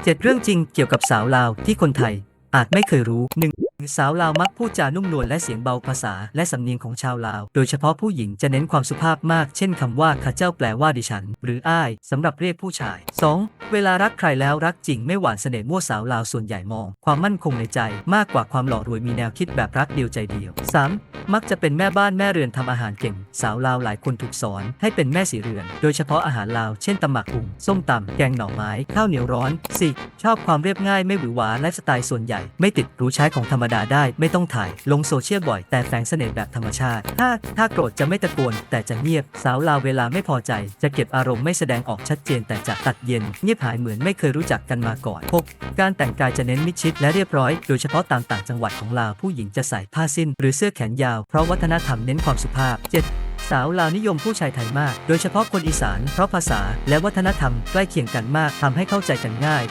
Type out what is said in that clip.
7 เรื่องจริงเกี่ยวกับสาวลาวที่คนไทย อาจไม่เคยรู้ 1. สาวลาวมักพูดจานุ่มนวลและเสียงเบาภาษาและสำเนียงของชาวลาว โดยเฉพาะผู้หญิงจะเน้นความสุภาพมาก เช่นคำว่าข้าเจ้าแปลว่าดิฉัน หรืออ้ายสำหรับเรียกผู้ชาย 2. เวลารักใครแล้วรักจริงไม่หวานเสน่ห์มั่วสาวลาวส่วนใหญ่มอง ความมั่นคงในใจมากกว่าความหล่อรวยมีแนวคิดแบบรักเดียวใจเดียว 3. มักจะเป็นแม่บ้านแม่เรือนทำอาหารเก่ง สาวลาวหลายคนถูกสอนให้เป็นแม่สีเรือน โดยเฉพาะอาหารลาว เช่นตำหมักอุ่งส้มตำแกงหน่อไม้ ข้าวเหนียวร้อนสิ ชอบความเรียบง่ายไม่หวือหวาไลฟ์สไตล์ส่วนใหญ่ ไม่ติดรู้ใช้ของธรรมดาได้ ไม่ต้องถ่าย ลงโซเชียลบ่อย แต่แฝงเสน่ห์แบบธรรมชาติ ถ้าถ้าโกรธจะไม่ตะโกนแต่จะเงียบ สาวลาวเวลาไม่พอใจ จะเก็บอารมณ์ไม่แสดงออกชัดเจน แต่จะตัดเย็น เงียบหายเหมือนไม่เคยรู้จักกันมาก่อน 6. การแต่งกายจะเน้นมิดชิดและเรียบร้อย โดยเฉพาะตามต่างจังหวัดของลาวผู้หญิงจะใส่ผ้าสิ้น หรือเสื้อแขนยาว เพราะวัฒนธรรมเน้นความสุภาพ 7. สาวลาวนิยมผู้ชายไทยมาก โดยเฉพาะคนอีสาน เพราะภาษาและวัฒนธรรมใกล้เคียงกันมากทำให้เข้าใจกันง่าย